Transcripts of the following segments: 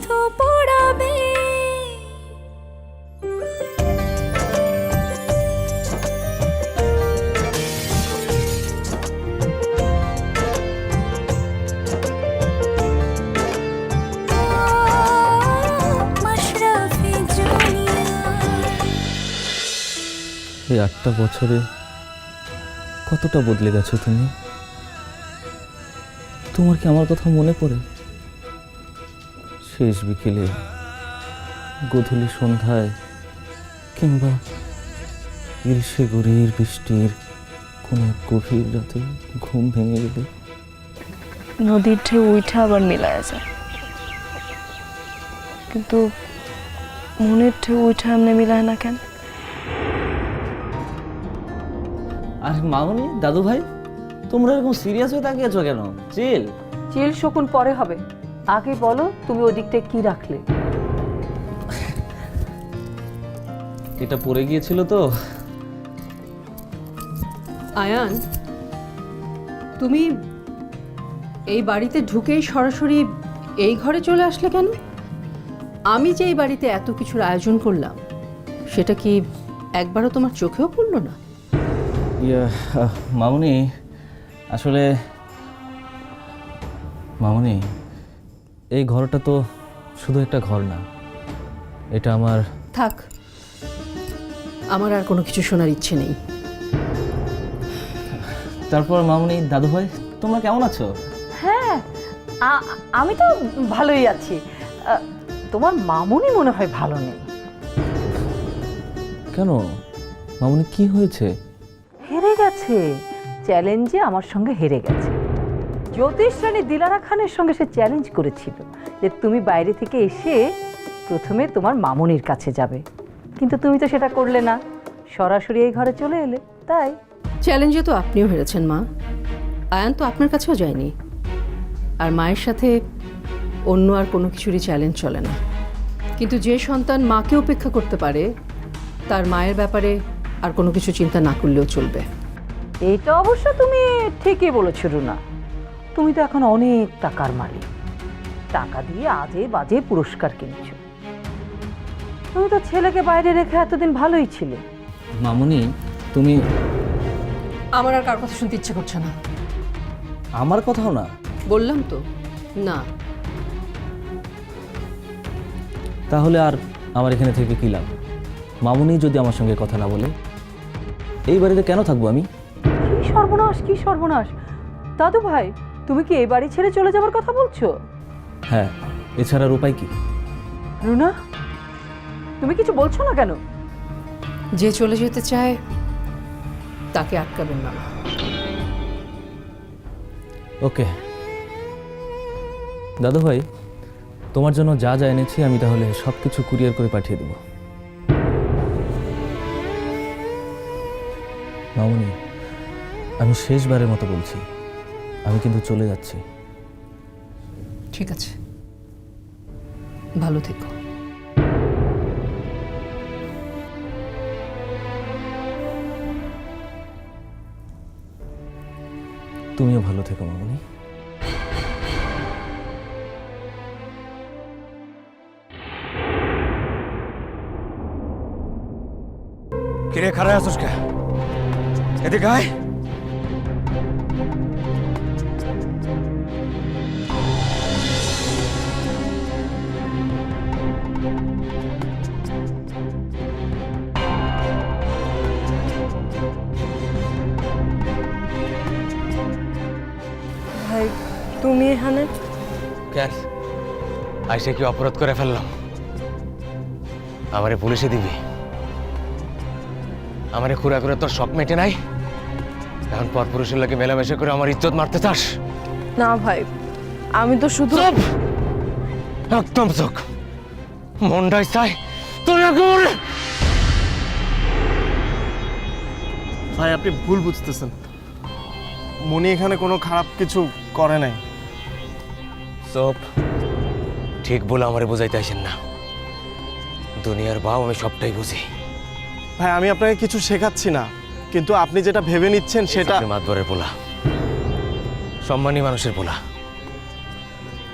শুধু পড়াবে। এই আটটা বছরে কতটা বদলে গেছো তুমি? তোমার কি আমার কথা মনে পড়ে? শেষ বিকেলে গধূলি সন্ধ্যায় কিংবা গ্রীষ্মে গড়ির বৃষ্টির কোনো গভীর রাতে ঘুম ভেঙে গেলে নদীর ঢেউ উঠা আবার মিলায় যায়। কিন্তু মনের ঢেউ উঠা এমনি মিলায় না কেন? আর মামনি দাদু ভাই তোমরা এরকম সিরিয়াস হয়ে তাকিয়েছো কেন? চিল চিল শকুন পরে হবে। আগে বলো তুমি ওদিকটায় কি রাখলে? এটা পড়ে গিয়েছিল তো। আয়ান তুমি এই বাড়িতে ঢুকেই সরাসরি এই ঘরে চলে আসলে কেন? আমি যে এই বাড়িতে এত কিছুর আয়োজন করলাম সেটা কি একবারও তোমার চোখেও পড়ল না? ইয়ে মামুনি আসলে মামুনি এই ঘরটা তো শুধু একটা ঘর না এটা আমার থাক আমার আর কোনো কিছু শোনার ইচ্ছে নেই। তারপর মামুনি দাদু ভাই তোমরা কেমন আছো? হ্যাঁ আ- আমি তো ভালোই আছি। আ, তোমার মামুনি মনে হয় ভালো নেই। কেন? মামুনি কি হয়েছে? হেরে গেছে। চ্যালেঞ্জে আমার সঙ্গে হেরে গেছে। জ্যোতিষ রানী দিলারা খানের সঙ্গে সে চ্যালেঞ্জ করেছিল যে তুমি বাইরে থেকে এসে প্রথমে তোমার মামনির কাছে যাবে। কিন্তু তুমি তো সেটা করলে না। সরাসরি এই ঘরে চলে এলে তাই। চ্যালেঞ্জে তো আপনিও হেরেছেন মা। আয়ান তো আপনার কাছেও যায়নি। আর মায়ের সাথে অন্য আর কোনো কিছুরই চ্যালেঞ্জ চলে না। কিন্তু যে সন্তান মাকে উপেক্ষা করতে পারে তার মায়ের ব্যাপারে আর কোনো কিছু চিন্তা না করলেও চলবে। এইটা অবশ্য তুমি ঠিকই বলেছ রুনা। তুমি তো এখন অনেক টাকার মালিক। টাকা দিয়ে আজে বাজে পুরস্কার কিনছো। তুমি তো ছেলেকে বাইরে রেখে এতদিন ভালোই ছিলে। মামুনি তুমি আমার আর কার কথা শুনতে ইচ্ছে করছে না। আমার কথাও না? বললাম তো না। তাহলে আর আমার এখানে থেকে কি লাভ? মামুনি যদি আমার সঙ্গে কথা না বলে এই বাড়িতে কেন থাকব আমি? কি সর্বনাশ কি সর্বনাশ। দাদু ভাই তুমি কি এই বাড়ি ছেড়ে চলে যাবার কথা বলছো? হ্যাঁ এছাড়ার উপায় কি? রুনা তুমি কিছু বলছো না কেন? যে চলে যেতে চায় তাকে আটকাবেন না। ওকে। দাদু ভাই তোমার জন্য যা যা এনেছি আমি তাহলে সব কিছু কুরিয়ার করে পাঠিয়ে দেব। মামুনি আমি শেষবারের মতো বলছি। আমি কিন্তু চলে যাচ্ছি। ঠিক আছে। ভালো থেকো। তুমিও ভালো থেকো মামুনি। কিরে খারাপ আছিস কে? এদিকে আয়। তুমি এখানে কেন? আইসে কি অপরাধ করে ফেললাম? আমারে পুলিশে দিবি। আমারে খুঁড়া করে তোর শখ মেটে নাই? এখন পর পুরুষের লাগে মেলামেশা করে আমার ইজ্জত মারতে চাস। না ভাই আমি তো শুধু একদম চোখ মনটাই চাই তোর একেবারে ভাই আপনি ভুল বুঝতেছেন। মনি এখানে কোনো খারাপ কিছু করে নাই। চুপ ঠিক বলে আমারে বোঝাইতে আসেন না। দুনিয়ার ভাব আমি সবটাই বুঝি। ভাই আমি আপনাকে কিছু শেখাচ্ছি না কিন্তু আপনি যেটা ভেবে নিচ্ছেন সেটা আপনি মাতবরের পোলা। সম্মানী মানুষের পোলা।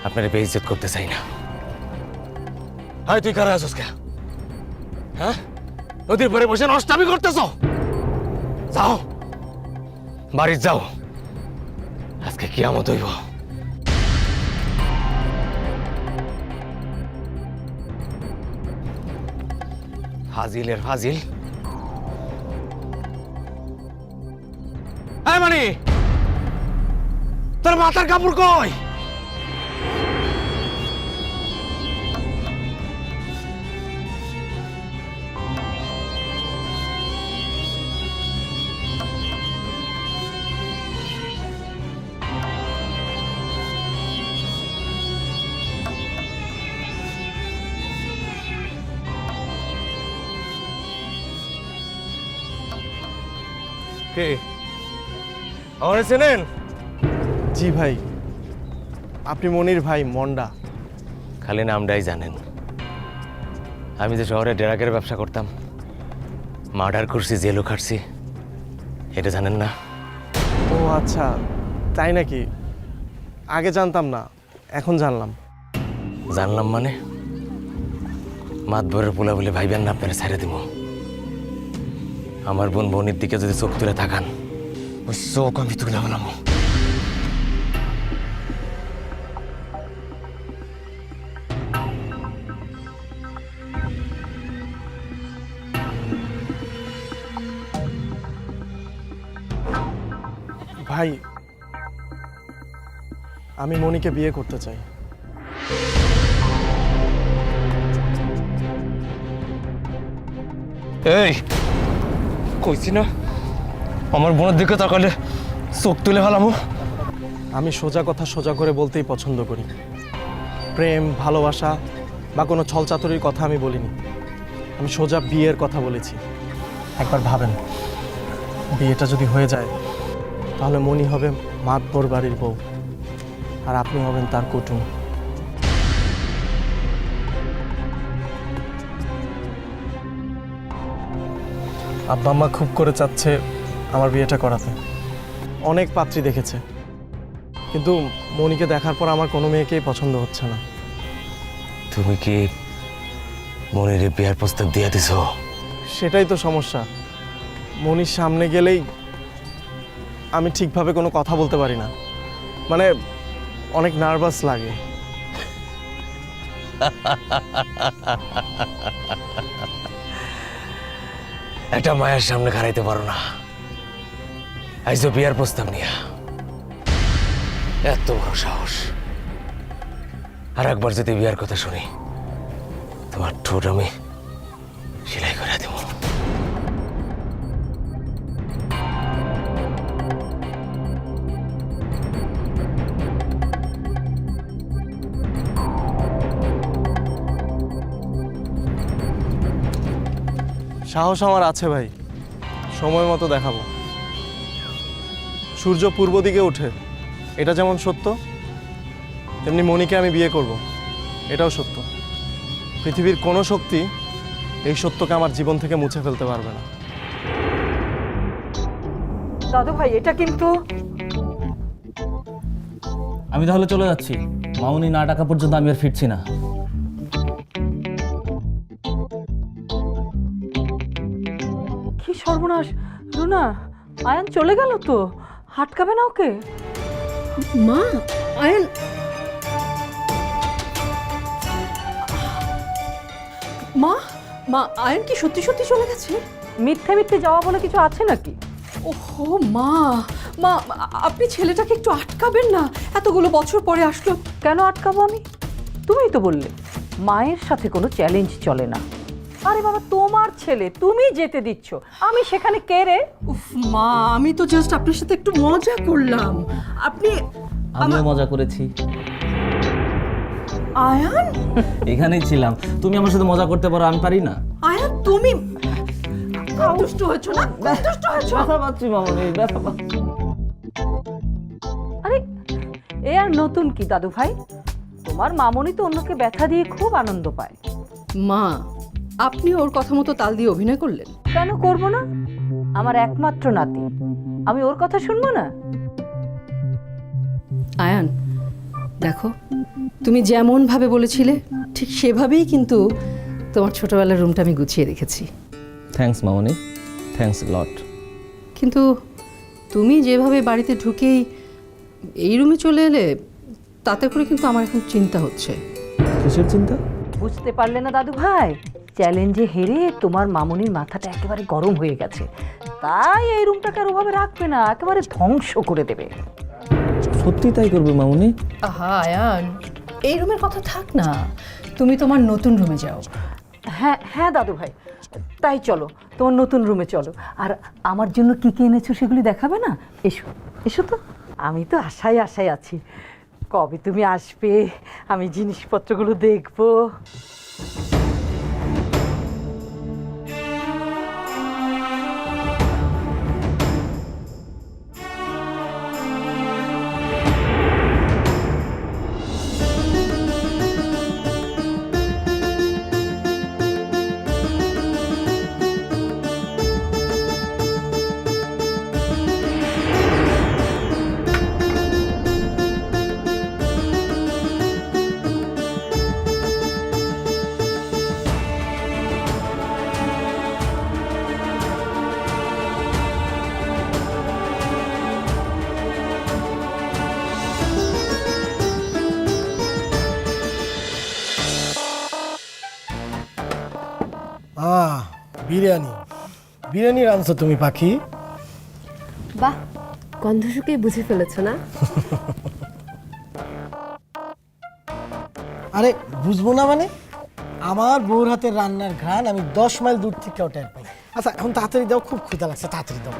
আপনার বেইজ্জত করতে চাই না। হাই তুই কারা আছিস কে? হ্যাঁ? নদীর পরে বসে নষ্টামি করতেছ? যাও। বাড়ির যাও। আজকে কিয়ামত হইব। ফাজিলের ফাজিল। মানে তোর মাথার কাপড় কই? কে? আমার চেনেন? জি ভাই। আপনি মনির ভাই মন্ডা। খালি নামটাই জানেন। আমি যে শহরে ডেরাকের ব্যবসা করতাম মার্ডার করছি জেলও খাটছি এটা জানেন না? ও আচ্ছা তাই নাকি? আগে জানতাম না এখন জানলাম। জানলাম মানে? মাতবরের পোলা বলে ভাইবেন না আপনারা ছেড়ে দিব। আমার বোন বোনের দিকে যদি চোখ তুলে থাকান ওই চোখ আমি তুলে বললাম ভাই আমি মনিকে বিয়ে করতে চাই। এই কইছি না। আমার বোনের দিকে তাকালে চোখ তুলে ফেলামো আমি সোজা কথা সোজা করে বলতেই পছন্দ করি। প্রেম, ভালোবাসা বা কোনো ছলচাতুরির কথা আমি বলিনি। আমি সোজা বিয়ের কথা বলেছি। একবার ভাবেন, বিয়েটা যদি হয়ে যায়, তাহলে মনি হবে মাতবর বাড়ির বউ। আর আপনি হবেন তার কুটুম। আব্বা আম্মা খুব করে চাচ্ছে আমার বিয়েটা করাতে। অনেক পাত্রী দেখেছে। কিন্তু মনিকে দেখার পর আমার কোনো মেয়েকেই পছন্দ হচ্ছে না। তুমি কি মনির বিয়ার প্রস্তাব দিয়ে দিছ? সেটাই তো সমস্যা। মনির সামনে গেলেই আমি ঠিকভাবে কোনো কথা বলতে পারি না। মানে অনেক নার্ভাস লাগে। একটা মায়ের সামনে খারাইতে পারো না। আইজ বিয়ার প্রস্তাব নিয়া। এত বড় সাহস। আর একবার যদি বিয়ার কথা শুনি, তোমার ঠোঁট আমি সাহস আমার আছে ভাই। সময় মতো দেখাবো। সূর্য পূর্ব দিকে ওঠে। এটা যেমন সত্য তেমনি মনিকে আমি বিয়ে করব। এটাও সত্য। পৃথিবীর কোনো শক্তি এই সত্যকে আমার জীবন থেকে মুছে ফেলতে পারবে না। দাদু ভাই এটা কিন্তু আমি তাহলে চলে যাচ্ছি। মামুনি না টাকা পর্যন্ত আমি আর ফিরছি না। সর্বনাশ রুনা আয়ান চলে গেল তো? হাটকাবে না ওকে? মা আয়ন। মা মা আয়ন কি সত্যি সত্যি চলে গেছে? মিথ্যে মিথ্যে যাওয়া বলে কিছু আছে নাকি? ওহো মা মা আপনি ছেলেটাকে একটু আটকাবেন না? এতগুলো বছর পরে আসলো। কেন আটকাবো আমি? তুমিই তো বললে মায়ের সাথে কোনো চ্যালেঞ্জ চলে না। আরে বাবা তোমার ছেলে তুমি যেতে দিচ্ছ। আমি সেখানে কে রে? উফ মা আমি তো জাস্ট আপনার সাথে একটু মজা করলাম। আপনি আমিও মজা করেছি। আয়ান? এখানেই ছিলাম। তুমি আমার সাথে মজা করতে পারো আমি পারি না। আয়ান তুমি দুষ্ট হয়েছো না? দুষ্ট হয়েছো? ব্যথা পাচ্ছি মামনি ব্যথা পাচ্ছি। আরে এ আর নতুন কি দাদু ভাই তোমার মামনি তো অন্যকে ব্যথা দিয়ে খুব আনন্দ পায়। মা আপনি ওর কথা মতো তাল দিয়ে অভিনয় করলেন? কেন করব না? আমার একমাত্র নাতি। আমি ওর কথা শুনব না? আয়ান দেখো তুমি যেমনভাবে বলেছিলে ঠিক সেভাবেই কিন্তু তোমার ছোটবেলার রুমটা আমি গুছিয়ে রেখেছি। থ্যাঙ্কস মামনি। থ্যাঙ্কস লট কিন্তু তুমি যেভাবে বাড়িতে ঢুকেই এই রুমে চলে এলে তাতে করে কিন্তু আমার এখন চিন্তা হচ্ছে। কিসের চিন্তা? বুঝতে পারলে না দাদু ভাই চ্যালেঞ্জে হেরে তোমার মামুনির মাথাটা একেবারে গরম হয়ে গেছে। তাই এই রুমটাকে আর ওভাবে রাখবে না একেবারে ধ্বংস করে দেবে। সত্যি তাই করবে মামনি? আহা আয়ান এই রুমের কথা থাক না। তুমি তোমার নতুন রুমে যাও। হ্যাঁ হ্যাঁ দাদু ভাই তাই চলো তোমার নতুন রুমে চলো। আর আমার জন্য কি কি এনেছো সেগুলি দেখাবে না? এসো এসো তো। আমি তো আশায় আশায় আছি। কবে তুমি আসবে? আমি জিনিসপত্রগুলো দেখব। বিরিয়ানি। বিরিয়ানি রাঁধছো তুমি পাখি। বাহ গন্ধ শুকেই বুঝে ফেলেছো না? আরে বুঝব না মানে? আমার বউর হাতের রান্নার ঘ্রাণ আমি দশ মাইল দূর থেকে টের পাই। আচ্ছা এখন তাড়াতাড়ি দাও খুব খুঁজা লাগছে তাড়াতাড়ি দাও।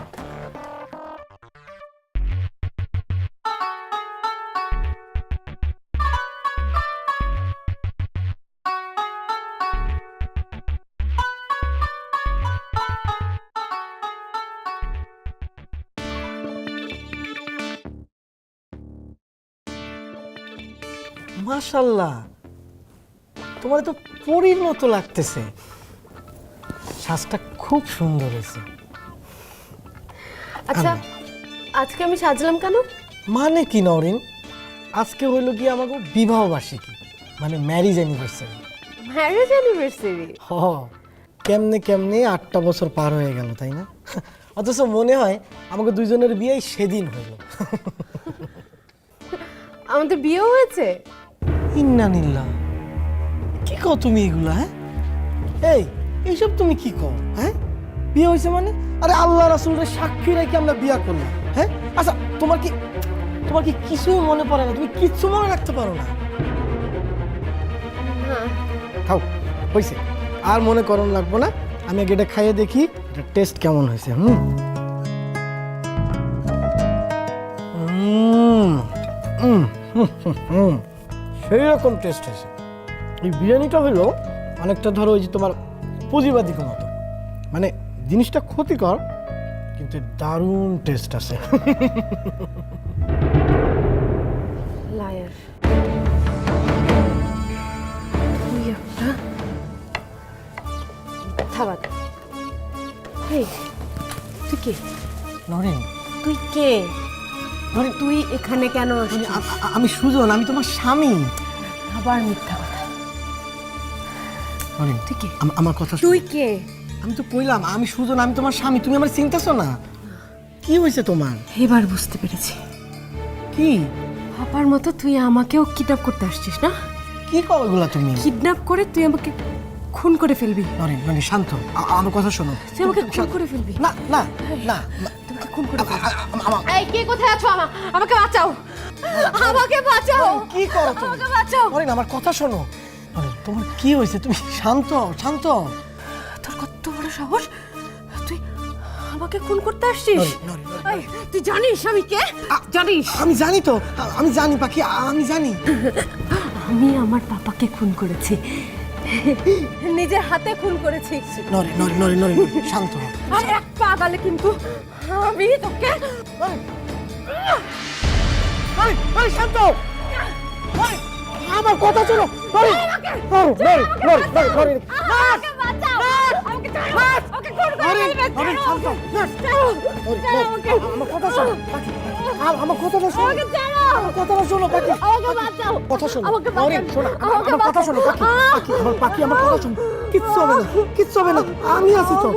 মাশাল্লাহ তোমার তো পরীর মতো লাগতেছে। শ্বাসটা খুব সুন্দর হয়েছে। আচ্ছা আজকে আমি সাজলাম কেন? মানে কি নরিন? আজকে হইল কি আমাকে বিবাহ বার্ষিকী মানে ম্যারিজ অ্যানিভার্সারি ম্যারেজ অ্যানিভার্সারি হ কেমনে কেমনে আটটা বছর পার হয়ে গেল তাই না? অথচ মনে হয় আমাকে দুইজনের বিয়ে সেদিন হলো আমাদের বিয়েও হয়েছে? ইন্নানিল্লা কি কও তুমি এগুলা হ্যাঁ? এই এইসব তুমি কি কও হ্যাঁ? বিয়ে হয়েছে মানে? আরে আল্লাহ রাসুলের সাক্ষী রেখে আমরা বিয়ে করলাম হ্যাঁ? আচ্ছা তোমার কি তোমার কি কিছু মনে পড়ে না? তুমি কিচ্ছু মনে রাখতে পারো না? খাও হয়েছে আর মনে করণ লাগবো না। আমি আগে এটা খাইয়ে দেখি এটা টেস্ট কেমন হয়েছে হুম? উম, হুম, হুম, হুম। সেই রকম টেস্ট হয়েছে এই বিরিয়ানিটা হলো অনেকটা ধরো ওই যে তোমার পুঁজিবাদিকে মতো। মানে জিনিসটা ক্ষতিকর কিন্তু দারুণ টেস্ট আছে। হেই তুই কে? নরেন। তুই কে? নরেন তুই এখানে কেন আসছিস? আমি সুজন আমি তোমার স্বামী। আবার মিথ্যা কথা। নরেন তুই কে? আম- আমার কথা। তুই কে? আমি তো কইলাম আমি সুজন আমি তোমার স্বামী তুমি আমার চিন্তাছো না? কি হয়েছে তোমার? এবার বুঝতে পেরেছি। কি? পাপার মতো তুই আমাকেও কিডন্যাপ করতে আসছিস না? কি কও এগুলা তুমি? কিডন্যাপ করে তুই আমাকে খুন করে ফেলবি। নরেন নরেন শান্ত। আ- আমার কথা শোনো। তুই আমাকে খুন করে ফেলবি? না না না। না, তোমাকে খুন করে ফেলবি আ- আ- আমা- এই কে কোথায় আছো আমা? আমাকে বাঁচাও। আমাকে বাঁচাও। কি করো তুমি? আমাকে বাঁচাও। নরেন আমার কথা শোনো। নরেন তোমার কি হয়েছে? তুমি শান্ত শান্ত। তোর কত বড় সাহস? তুই আমাকে খুন করতে আসছিস? নরেন, নরেন, নরেন। এই, তুই জানিস আমি কে? জানিস। আমি জানি তো। আ- আমি জানি পাখি আ- আমি জানি। আমি আমার পাপাকে খুন করেছি। নিজের হাতে খুন করেছি। নরে নরে নরে নরে শান্ত আর এক পা কিন্তু আমি তোকে শান্ত আমার কথা শোনো। নরে আমার কথা শোনো। আমার কথাটা শোনো। আমার কথাটা শোনো পাখি। কথা শোনো। নরিন শোনো আমার আমার কথা শোনো পাখি। পাখি আমার পাখি আমার কথা শোনো। কিচ্ছু হবে না কিচ্ছু হবে না। আমি আছি তো।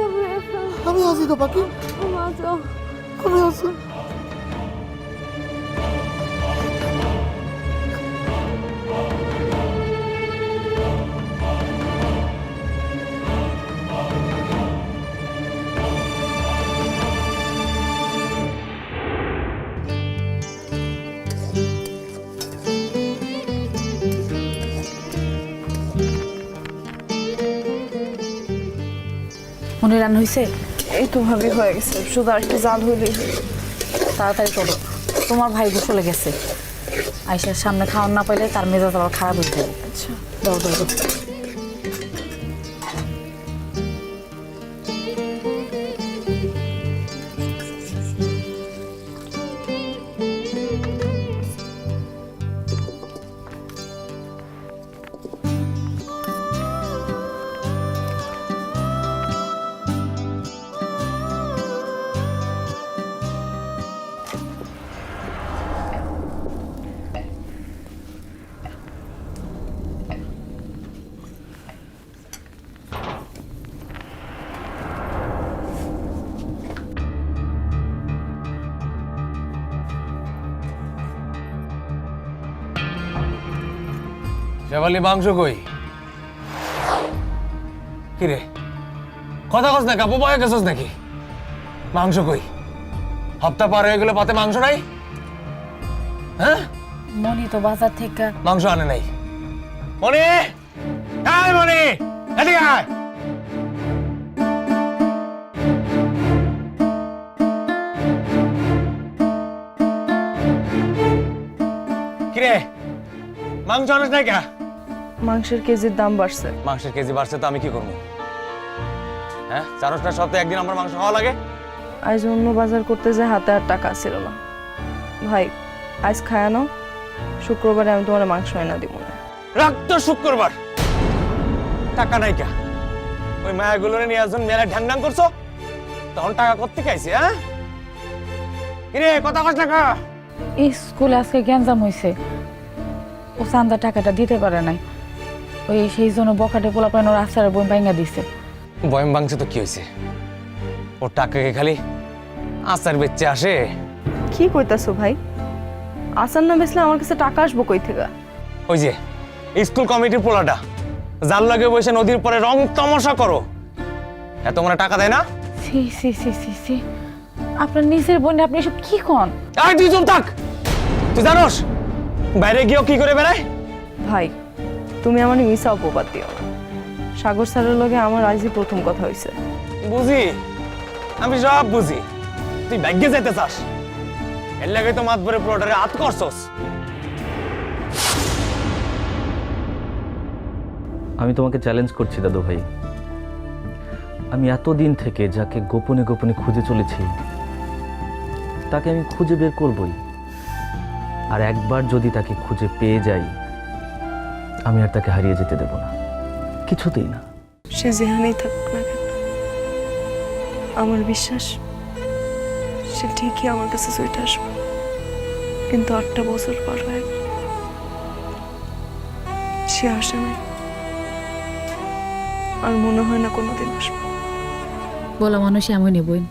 আমি আছি তো পাখি। আমি আছি। মনে রান হয়েছে এই তো ভাবে হয়ে গেছে। শুধু আর একটু জাল হইলে। তাড়াতাড়ি চলো। তোমার ভাই গোসলে গেছে। আইসার সামনে খাওয়ার না পাইলে তার মেজাজ আবার খারাপ হয়ে যাবে আচ্ছা। দাও দাও। শেফালি মাংস কই? কি রে কথা কস না কাপু বয়ে গেছস নাকি? মাংস কই? হপ্তাহ পার হয়ে গেলে পাতে মাংস নাই? হ্যাঁ? মনি তো বাজার থেকে। মাংস আনে নাই। মনি আয় মনি এদিকে আয়! কিরে? মাংস আনিস নাই কা? মাংসের কেজির দাম বাড়ছে। মাংসের কেজি বাড়ছে তো আমি কি করব? হ্যাঁ না সপ্তাহে একদিন আমার মাংস খাওয়া লাগে? আজ অন্য বাজার করতে যে হাতে আর টাকা ছিল না। ভাই আজ খায়ানো শুক্রবারে আমি তোমার মাংস এনে দিব না। রক্ত শুক্রবার। টাকা নাই কা। ওই মায়াগুলোরে নিয়ে আসুন মেলা ঢ্যাং ঢ্যাং করছ তখন টাকা করতে খাইছে হ্যাঁ? কিরে কথা কস টাকা স্কুলে আজকে গ্যাঞ্জাম হয়েছে ও চান্দা টাকাটা দিতে পারে নাই। ওই সেই জন্য বকাটে পোলা পাইন ওর আচারের বই ভাঙা দিছে। বয়ম ভাঙছে তো কি হয়েছে? ওর টাকাকে খালি আচার বেচতে আসে? কি কইতাছো ভাই? আসার না বেসলে আমার কাছে টাকা আসব কই থেকে? ওই যে স্কুল কমিটির পোলাটা জাল লাগে বসে নদীর পরে রং তামাশা করো। এত মনে টাকা দেয় না? সি সি সি সি সি আপনার নিজের বোন আপনি এসব কি কন? আয় তুই চুপ থাক! তুই জানোস বাইরে গিয়েও কি করে বেড়ায়? ভাই তুমি আমার মিসা অপবাদ দিও না। সাগর স্যারের লগে আমার আজই প্রথম কথা হয়েছে বুঝি? আমি সব বুঝি। তুই ভাগ্যে যেতে চাস। এর লাগে তো মাত ভরে পুরোটারে হাত করছস। আমি তোমাকে চ্যালেঞ্জ করছি দাদু ভাই। আমি এতদিন থেকে যাকে গোপনে গোপনে খুঁজে চলেছি তাকে আমি খুঁজে বের করবই। আর একবার যদি তাকে খুঁজে পেয়ে যাই আমি আর তাকে হারিয়ে যেতে দেব না। কিছুতেই না। সে যেখানেই থাকুক না কেন আমার বিশ্বাস সে ঠিকই আমার কাছে চলে আসবে। কিন্তু আটটা বছর পার হয়ে সে আসে নাই। আর মনে হয় না কোনোদিন আসবে। বলা মানুষ এমনই বই